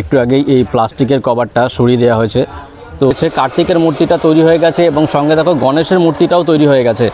একটু আগেই এই প্লাস্টিকের কভারটা সরিয়ে দেওয়া হয়েছে। তো সে কার্তিকের মূর্তিটা তৈরি হয়ে গেছে এবং সঙ্গে দেখো গণেশের মূর্তিটাও তৈরি হয়ে গেছে।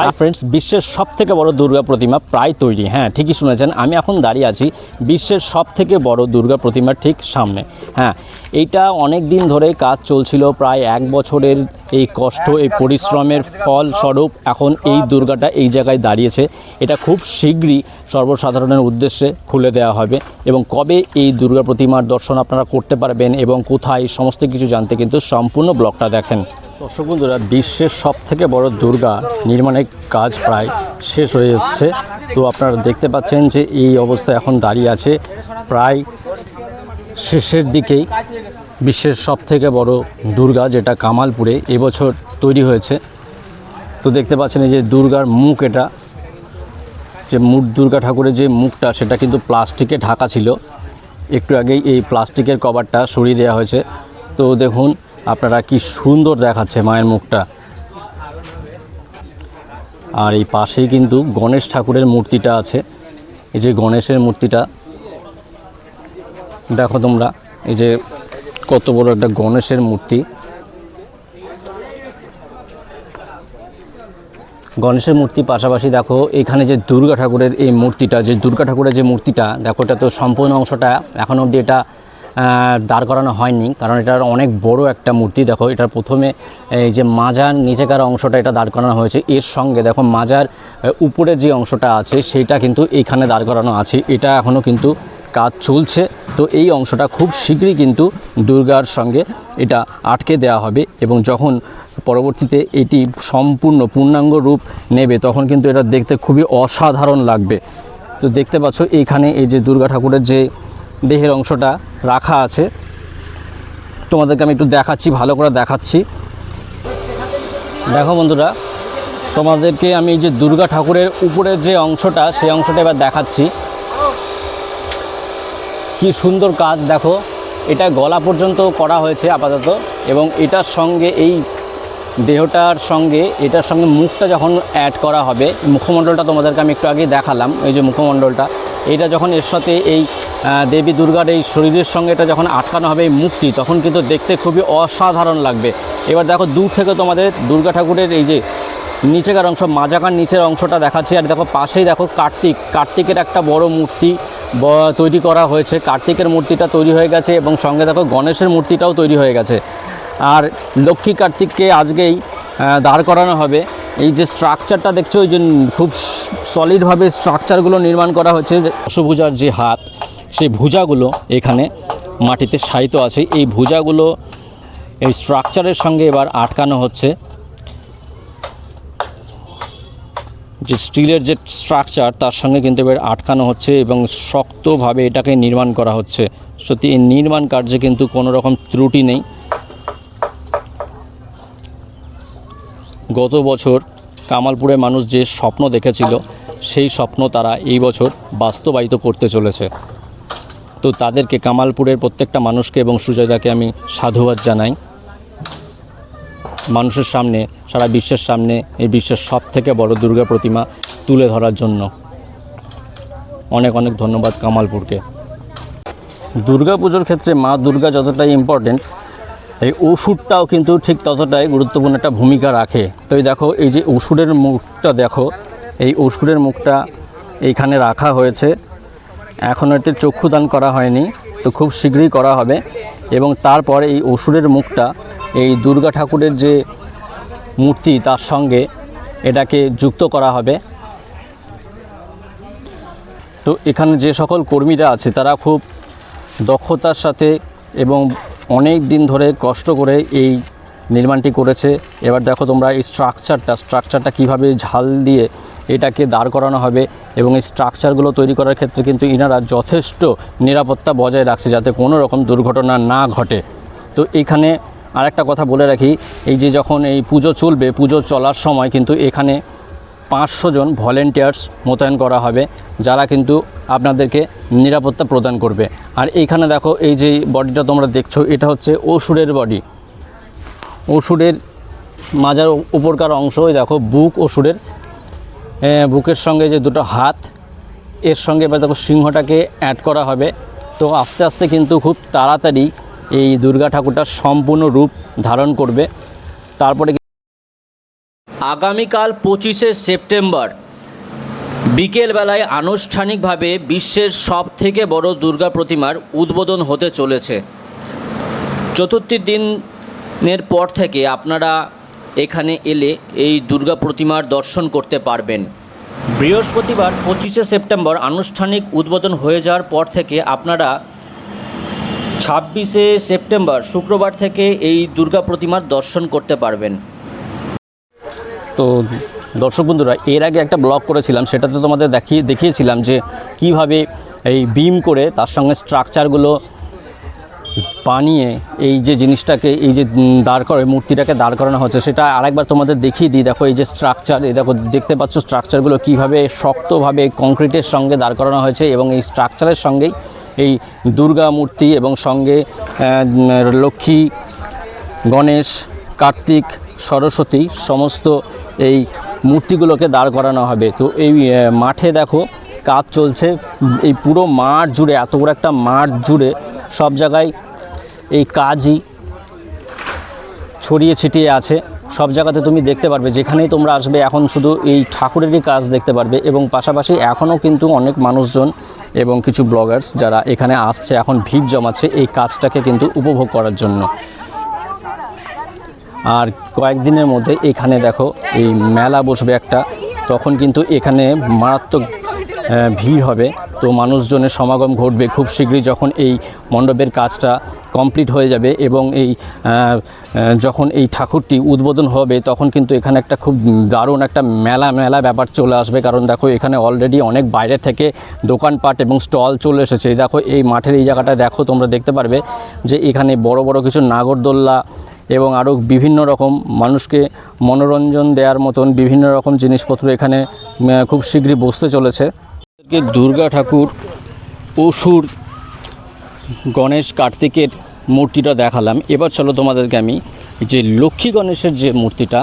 আর ফ্রেন্ডস বিশ্বের সব থেকে বড় দুর্গা প্রতিমা প্রায় তৈরি হ্যাঁ ঠিকই শুনেছেন। আমি এখন দাঁড়িয়ে আছি বিশ্বের সব থেকে বড় দুর্গা প্রতিমার ঠিক সামনে। হ্যাঁ এইটা অনেক দিন ধরে কাজ চলছিল, প্রায় এক বছরের এই কষ্ট, এই পরিশ্রমের ফল স্বরূপ এখন এই দুর্গাটা এই জায়গায় দাঁড়িয়েছে। এটা খুব শীঘ্রই সর্বসাধারণের উদ্দেশ্যে খুলে দেওয়া হবে এবং কবে এই দুর্গা প্রতিমার দর্শন আপনারা করতে পারবেন এবং কোথায় সমস্ত কিছু জানতে কিন্তু সম্পূর্ণ ব্লগটা দেখেন। দর্শক বন্ধুরা, বিশ্বের সব থেকে বড় দুর্গা নির্মাণের কাজ প্রায় শেষ হয়ে এসছে। তো আপনারা দেখতে পাচ্ছেন যে এই অবস্থায় এখন দাঁড়িয়ে আছে। প্রায় শেষের দিকেই বিশ্বের সব থেকে বড় দুর্গা, যেটা কামালপুরে এবছর তৈরি হয়েছে। তো দেখতে পাচ্ছেন এই যে দুর্গার মুখ এটা। যে মুখ, দুর্গা ঠাকুরের যে মুখটা, সেটা কিন্তু প্লাস্টিকে ঢাকা ছিল। একটু আগেই এই প্লাস্টিকের কভারটা সরিয়ে দেওয়া হয়েছে। তো দেখুন, আপনারা কি সুন্দর দেখাচ্ছে মায়ের মুখটা। আর এই পাশেই কিন্তু গণেশ ঠাকুরের মূর্তিটা আছে। এই যে গণেশের মূর্তিটা দেখো তোমরা, এই যে কত বড় একটা গণেশের মূর্তি। গণেশের মূর্তি পাশাপাশি দেখো, এখানে যে দুর্গা ঠাকুরের এই মূর্তিটা, যে দুর্গা ঠাকুরের যে মূর্তিটা, দেখো এটা তো সম্পূর্ণ অংশটা এখন অবধি এটা দাঁড় করানো হয়নি, কারণ এটার অনেক বড় একটা মূর্তি। দেখো, এটার প্রথমে এই যে মাজার নিচেকার অংশটা এটা দাঁড় করানো হয়েছে। এর সঙ্গে দেখো মাজার উপরে যে অংশটা আছে, সেটা কিন্তু এখানে দাঁড় করানো আছে। এটা এখনও কিন্তু কাজ চলছে, তো এই অংশটা খুব শীঘ্রই কিন্তু দুর্গার সঙ্গে এটা আটকে দেওয়া হবে এবং যখন পরবর্তীতে এটি সম্পূর্ণ পূর্ণাঙ্গ রূপ নেবে, তখন কিন্তু এটা দেখতে খুবই অসাধারণ লাগবে। তো দেখতে পাচ্ছ এইখানে এই যে দুর্গা ঠাকুরের যে দেহের অংশটা রাখা আছে, তোমাদেরকে আমি একটু দেখাচ্ছি, ভালো করে দেখাচ্ছি। দেখো বন্ধুরা, তোমাদেরকে আমি যে দুর্গা ঠাকুরের উপরের যে অংশটা, সেই অংশটা এবার দেখাচ্ছি। কি সুন্দর কাজ, দেখো। এটা গলা পর্যন্ত করা হয়েছে আপাতত এবং এটার সঙ্গে এই দেহটার সঙ্গে, এটার সঙ্গে মুখটা যখন অ্যাড করা হবে, মুখমণ্ডলটা তোমাদেরকে আমি একটু আগে দেখালাম, এই যে মুখমণ্ডলটা। এটা যখন এর সাথে এই দেবী দুর্গার এই শরীরের সঙ্গে এটা যখন আটকানো হবে এই মুখটি, তখন কিন্তু দেখতে খুবই অসাধারণ লাগবে। এবার দেখো, দূর থেকে তোমাদের দুর্গা ঠাকুরের এই যে নিচেকার অংশ মাজাকার নিচের অংশটা দেখাচ্ছি। আর দেখো, পাশেই দেখো কার্তিক। কার্তিকের একটা বড় মূর্তি তৈরি করা হয়েছে। কার্তিকের মূর্তিটা তৈরি হয়ে গেছে এবং সঙ্গে দেখো গণেশের মূর্তিটাও তৈরি হয়ে গেছে। আর লক্ষ্মী কার্তিককে আজকেই দাঁড় করানো হবে। এই যে স্ট্রাকচারটা দেখছ ওই যে খুব সলিডভাবে স্ট্রাকচারগুলো নির্মাণ করা হচ্ছে, যে দশভুজার যে হাত, সেই ভুজাগুলো এখানে মাটিতে শায়িত আছে। এই ভুজাগুলো এই স্ট্রাকচারের সঙ্গে এবার আটকানো হচ্ছে। যে স্টিলের যে স্ট্রাকচার, তার সঙ্গে কিন্তু এবার আটকানো হচ্ছে এবং শক্তভাবে এটাকে নির্মাণ করা হচ্ছে। সত্যি, এই নির্মাণ কার্যে কিন্তু কোনো রকম ত্রুটি নেই। গত বছর কামালপুরে মানুষ যে স্বপ্ন দেখেছিল, সেই স্বপ্ন তারা এই বছর বাস্তবায়িত করতে চলেছে। তো তাদেরকে, কামালপুরের প্রত্যেকটা মানুষকে এবং সুজয়দাকে আমি সাধুবাদ জানাই। মানুষের সামনে, সারা বিশ্বের সামনে এই বিশ্বের সব থেকে বড় দুর্গা প্রতিমা তুলে ধরার জন্য। অনেক অনেক ধন্যবাদ কামালপুরকে। দুর্গা পুজোর ক্ষেত্রে মা দুর্গা যতটাই ইম্পর্টেন্ট এই ওষুধটাও কিন্তু ঠিক ততটাই গুরুত্বপূর্ণ একটা ভূমিকা রাখে। তো এই দেখো, এই যে ওষুধের মুখটা দেখো, এই ওষুধের মুখটা এইখানে রাখা হয়েছে। এখনও এতে চক্ষুদান করা হয়নি, তো খুব শীঘ্রই করা হবে। এবং তারপর এই অসুরের মুখটা, এই দুর্গা ঠাকুরের যে মূর্তি তার সঙ্গে এটাকে যুক্ত করা হবে। তো এখানে যে সকল কর্মীরা আছে, তারা খুব দক্ষতার সাথে এবং অনেক দিন ধরে কষ্ট করে এই নির্মাণটি করেছে। এবার দেখো তোমরা এই স্ট্রাকচারটা স্ট্রাকচারটা কীভাবে ঝাল দিয়ে এটাকে দাঁড় করানো হবে এবং এই স্ট্রাকচারগুলো তৈরি করার ক্ষেত্রে কিন্তু ইনারা যথেষ্ট নিরাপত্তা বজায় রাখছে যাতে কোনো রকম দুর্ঘটনা না ঘটে। তো এখানে আরেকটা কথা বলে রাখি, এই যে যখন এই পুজো চলবে, পুজো চলার সময় কিন্তু এখানে পাঁচশো জন ভলেন্টিয়ার্স মোতায়েন করা হবে, যারা কিন্তু আপনাদেরকে নিরাপত্তা প্রদান করবে। আর এইখানে দেখো, এই যে বডিটা তোমরা দেখছ, এটা হচ্ছে অসুরের বডি। অসুরের মাজার উপরকার অংশ ওই দেখো, বুক অসুরের বুকের সঙ্গে যে দুটো হাত, এর সঙ্গে এবার দেখো সিংহটাকে অ্যাড করা হবে। তো আস্তে আস্তে কিন্তু খুব তাড়াতাড়ি এই দুর্গা ঠাকুরটা সম্পূর্ণ রূপ ধারণ করবে। তারপরে আগামীকাল পঁচিশে সেপ্টেম্বর বিকেলবেলায় আনুষ্ঠানিকভাবে বিশ্বের সব থেকে বড় দুর্গা প্রতিমার উদ্বোধন হতে চলেছে। চতুর্থী দিনের পর থেকে আপনারা এখানে এলে এই দুর্গা প্রতিমার দর্শন করতে পারবেন। বৃহস্পতিবার পঁচিশে সেপ্টেম্বর আনুষ্ঠানিক উদ্বোধন হয়ে যাওয়ার পর থেকে আপনারা ছাব্বিশে সেপ্টেম্বর শুক্রবার থেকে এই দুর্গা প্রতিমার দর্শন করতে পারবেন। তো দর্শক বন্ধুরা, এর আগে একটা ব্লগ করেছিলাম, সেটাতে তোমাদের দেখিয়ে দেখিয়েছিলাম যে কীভাবে এই বিম করে তার সঙ্গে স্ট্রাকচারগুলো বানিয়ে এই যে জিনিসটাকে, এই যে দাঁড় করে মূর্তিটাকে দাঁড় করানো হচ্ছে, সেটা আরেকবার তোমাদের দেখিয়ে দিই। দেখো, এই যে স্ট্রাকচার এই দেখো, দেখতে পাচ্ছ স্ট্রাকচারগুলো কীভাবে শক্তভাবে কংক্রিটের সঙ্গে দাঁড় করানো হয়েছে এবং এই স্ট্রাকচারের সঙ্গেই এই দুর্গা মূর্তি এবং সঙ্গে লক্ষ্মী, গণেশ, কার্তিক, সরস্বতী, সমস্ত এই মূর্তিগুলোকে দাঁড় করানো হবে। তো এই মাঠে দেখো কাজ চলছে, এই পুরো মাঠ জুড়ে এত বড় একটা মাঠ জুড়ে সব জায়গায় এই কাজই ছড়িয়ে ছিটিয়ে আছে। সব জায়গাতে তুমি দেখতে পারবে, যেখানেই তোমরা আসবে, এখন শুধু এই ঠাকুরেরই কাজ দেখতে পারবে এবং পাশাপাশি এখনও কিন্তু অনেক মানুষজন এবং কিছু ব্লগার্স যারা এখানে আসছে, এখন ভিড় জমাচ্ছে এই কাজটাকে কিন্তু উপভোগ করার জন্য। আর কয়েকদিনের মধ্যে এখানে দেখো, এই মেলা বসবে একটা, তখন কিন্তু এখানে মারাত্মক ভিড় হবে। তো মানুষজনের সমাগম ঘটবে খুব শীঘ্রই যখন এই মণ্ডপের কাজটা কমপ্লিট হয়ে যাবে এবং এই যখন এই ঠাকুরটি উদ্বোধন হবে তখন কিন্তু এখানে একটা খুব দারুণ একটা মেলা মেলা ব্যাপার চলে আসবে। কারণ দেখো এখানে অলরেডি অনেক বাইরে থেকে দোকানপাট এবং স্টল চলে এসেছে। দেখো এই মাঠের এই জায়গাটা দেখো, তোমরা দেখতে পারবে যে এখানে বড় বড় কিছু নাগরদোল্লা এবং আরও বিভিন্ন রকম মানুষকে মনোরঞ্জন দেওয়ার মতন বিভিন্ন রকম জিনিসপত্র এখানে খুব শীঘ্রই বসতে চলেছে। দুর্গা ঠাকুর, অসুর, গণেশ কার্তিকের মূর্তিটা দেখালাম। এবার চলো তোমাদেরকে আমি যে লক্ষ্মী গণেশের যে মূর্তিটা,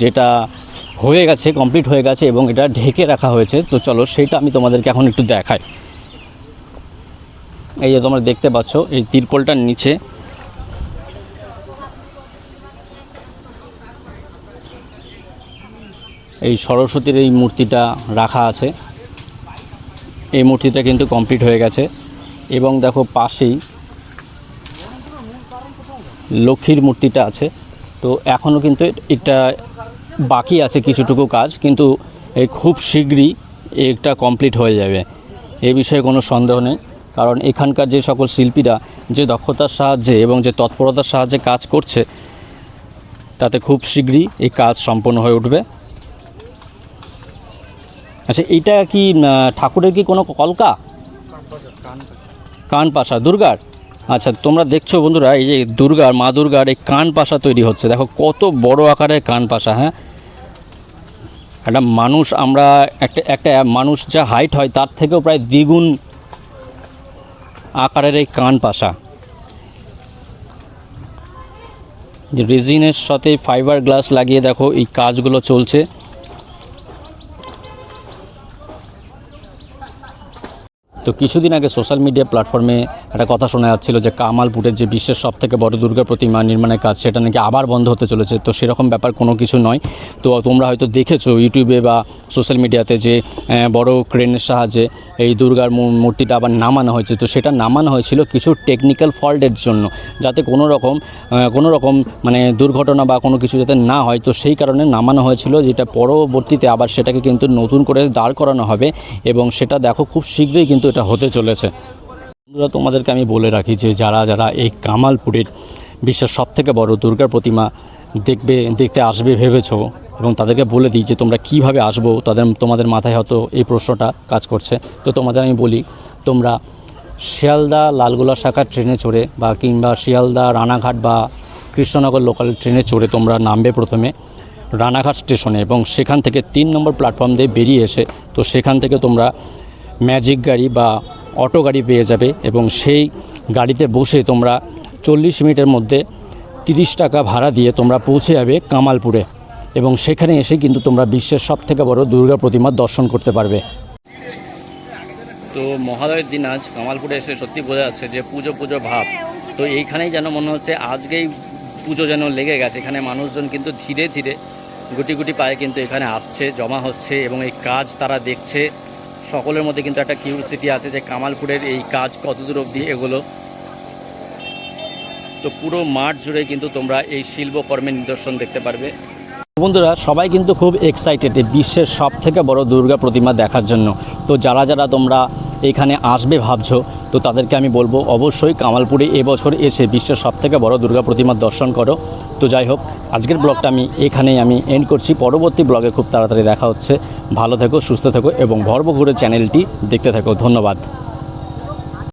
যেটা হয়ে গেছে কমপ্লিট হয়ে গেছে এবং এটা ঢেকে রাখা হয়েছে, তো চলো সেটা আমি তোমাদেরকে এখন একটু দেখাই। এই যে তোমরা দেখতে পাচ্ছ, এই তিরপলটার নিচে এই সরস্বতীর এই মূর্তিটা রাখা আছে। এই মূর্তিটা কিন্তু কমপ্লিট হয়ে গেছে। এবং দেখো পাশেই লক্ষ্মীর মূর্তিটা আছে। তো এখনও কিন্তু এটা বাকি আছে কিছুটুকু কাজ, কিন্তু এই খুব শীঘ্রই এটা কমপ্লিট হয়ে যাবে। এ বিষয়ে কোনো সন্দেহ নেই, কারণ এখানকার যে সকল শিল্পীরা যে দক্ষতার সাহায্যে এবং যে তৎপরতার সাহায্যে কাজ করছে, তাতে খুব শীঘ্রই এই কাজ সম্পন্ন হয়ে উঠবে। আচ্ছা এইটা কি ঠাকুরের কি কোনো কলকা? কান পাশা দুর্গার? আচ্ছা তোমরা দেখছ বন্ধুরা, এই যে দুর্গার, মা দুর্গার এই কান পাশা তৈরি হচ্ছে। দেখো, কত বড় আকারের কান পাশা হ্যাঁ? একটা মানুষ, আমরা একটা একটা মানুষ যা হাইট হয়, তার থেকেও প্রায় দ্বিগুণ আকারের এই কান পাশা রেজিনের সাথে ফাইবার গ্লাস লাগিয়ে দেখো, এই কাজগুলো চলছে। তো কিছুদিন আগে সোশ্যাল মিডিয়া প্ল্যাটফর্মে একটা কথা শোনা যাচ্ছিল যে কামালপুরের যে বিশ্বের সব থেকে বড় দুর্গা প্রতিমা নির্মাণের কাজ, সেটা নাকি আবার বন্ধ হতে চলেছে। তো সেরকম ব্যাপার কোনো কিছু নয়। তো তোমরা হয়তো দেখেছ ইউটিউবে বা সোশ্যাল মিডিয়াতে যে বড় ক্রেনের সাহায্যে এই দুর্গার মূর্তিটা আবার নামানো হয়েছে। তো সেটা নামানো হয়েছিল কিছু টেকনিক্যাল ফল্টের জন্য, যাতে কোনো রকম কোনো রকম মানে দুর্ঘটনা বা কোনো কিছু যাতে না হয়। তো সেই কারণে নামানো হয়েছিল, যেটা পরবর্তীতে আবার সেটাকে কিন্তু নতুন করে দাঁড় করানো হবে। এবং সেটা দেখো খুব শীঘ্রই কিন্তু এটা হতে চলেছে। বন্ধুরা, তোমাদেরকে আমি বলে রাখি যে যারা যারা এই কামালপুরের বিশ্বের সবথেকে বড় দুর্গা প্রতিমা দেখবে, দেখতে আসবে, ভেবেছো এবং তাদেরকে বলে দিই যে তোমরা কীভাবে আসব, তাদের, তোমাদের মাথায় হয়তো এই প্রশ্নটা কাজ করছে। তো তোমাদের আমি বলি, তোমরা শিয়ালদা লালগোলা শাখার ট্রেনে চড়ে বা কিংবা শিয়ালদা রানাঘাট বা কৃষ্ণনগর লোকাল ট্রেনে চড়ে তোমরা নামবে প্রথমে রানাঘাট স্টেশনে এবং সেখান থেকে তিন নম্বর প্ল্যাটফর্ম দিয়ে বেরিয়ে এসে, তো সেখান থেকে তোমরা ম্যাজিক গাড়ি বা অটো গাড়ি পেয়ে যাবে এবং সেই গাড়িতে বসে তোমরা চল্লিশ মিনিটের মধ্যে তিরিশ টাকা ভাড়া দিয়ে তোমরা পৌঁছে যাবে কামালপুরে এবং সেখানে এসে কিন্তু তোমরা বিশ্বের সবথেকে বড় দুর্গা প্রতিমা দর্শন করতে পারবে। তো মহালয়ের দিন আজ কামালপুরে এসে সত্যি বোঝা যাচ্ছে যে পুজো পুজো ভাব। তো এইখানেই যেন মনে হচ্ছে আজকেই পুজো যেন লেগে গেছে। এখানে মানুষজন কিন্তু ধীরে ধীরে গুটি গুটি পায়ে কিন্তু এখানে আসছে, জমা হচ্ছে এবং এই কাজ তারা দেখছে। সকলের মধ্যে কিন্তু একটা কিউরিসিটি আছে যে কামালপুরের এই কাজ কতদূর অবধি এগুলো। তো পুরো মাঠ জুড়ে কিন্তু তোমরা এই শিল্পকর্মের নিদর্শন দেখতে পারবে। বন্ধুরা, সবাই কিন্তু খুব এক্সাইটেড বিশ্বের সব থেকে বড় দুর্গা প্রতিমা দেখার জন্য। তো যারা যারা তোমরা এখানে আসবে ভাবছ, তো তাদেরকে আমি বলব অবশ্যই কামালপুরে এবছর এসে বিশ্বের সব থেকে বড় দুর্গা প্রতিমার দর্শন করো। তো যাই হোক, আজকের ব্লগটা আমি এখানেই আমি এন্ড করছি। পরবর্তী ব্লগে খুব তাড়াতাড়ি দেখা হচ্ছে। ভালো থেকো সুস্থ থেকো এবং ভর্বঘুরে চ্যানেলটি দেখতে থাকো। ধন্যবাদ।